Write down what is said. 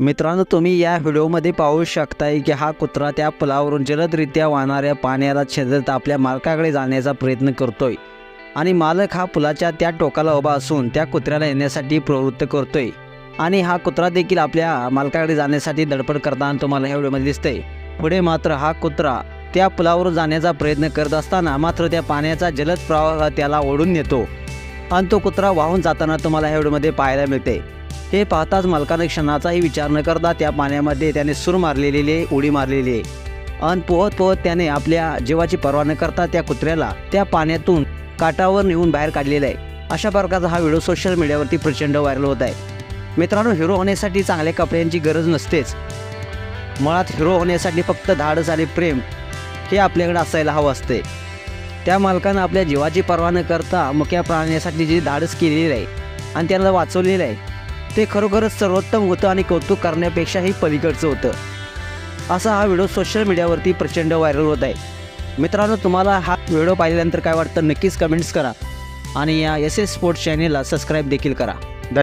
मित्रांनो तुम्ही या व्हिडिओमध्ये पाहू शकताय की हा कुत्रा त्या पुलावरून जलदरित्या वाहणाऱ्या पाण्याला छेदत आपल्या मालकाकडे जाण्याचा प्रयत्न करतोय. आणि मालक हा पुलाच्या त्या टोकाला उभा असून त्या कुत्र्याला येण्यासाठी प्रवृत्त करतोय. आणि हा कुत्रा देखील आपल्या मालकाकडे जाण्यासाठी धडपड करताना तुम्हाला या व्हिडिओमध्ये दिसतंय. पुढे मात्र हा कुत्रा त्या पुलावर जाण्याचा प्रयत्न करत असताना मात्र त्या पाण्याचा जलद प्रवाह त्याला ओढून नेतो. आणि तो कुत्रा वाहून जाताना तुम्हाला या व्हिडिओमध्ये पाहायला मिळते हे पाहताच मालकाने क्षणाचाही विचार न करता त्या पाण्यामध्ये त्याने सूर मारलेली आहे उडी मारलेली. आहे अन पोहत पोहत त्याने आपल्या जीवाची पर्वा न करता त्या कुत्र्याला त्या पाण्यातून काठावर नेऊन बाहेर काढलेला आहे. अशा प्रकारचा हा व्हिडिओ सोशल मीडियावरती प्रचंड व्हायरल होत आहे. मित्रांनो हिरो होण्यासाठी चांगल्या कपड्यांची गरज नसतेच. मुळात हिरो होण्यासाठी फक्त धाडस आणि प्रेम हे आपल्याकडे असायला हवं असते. त्या मालकानं आपल्या जीवाची पर्वा न करता मुख्या प्राण्यासाठी जी धाडस केलेली आहे आणि त्याला वाचवलेलं आहे ते खरोखरच सर्वोत्तम होतं आणि कौतुक करण्यापेक्षाही पलीकडचं होतं. असा हा व्हिडिओ सोशल मीडियावरती प्रचंड व्हायरल होत आहे. मित्रांनो तुम्हाला हा व्हिडिओ पाहिल्यानंतर काय वाटतं नक्कीच कमेंट्स करा. आणि या एस एस स्पोर्ट्स चॅनेलला सबस्क्राईब देखील करा.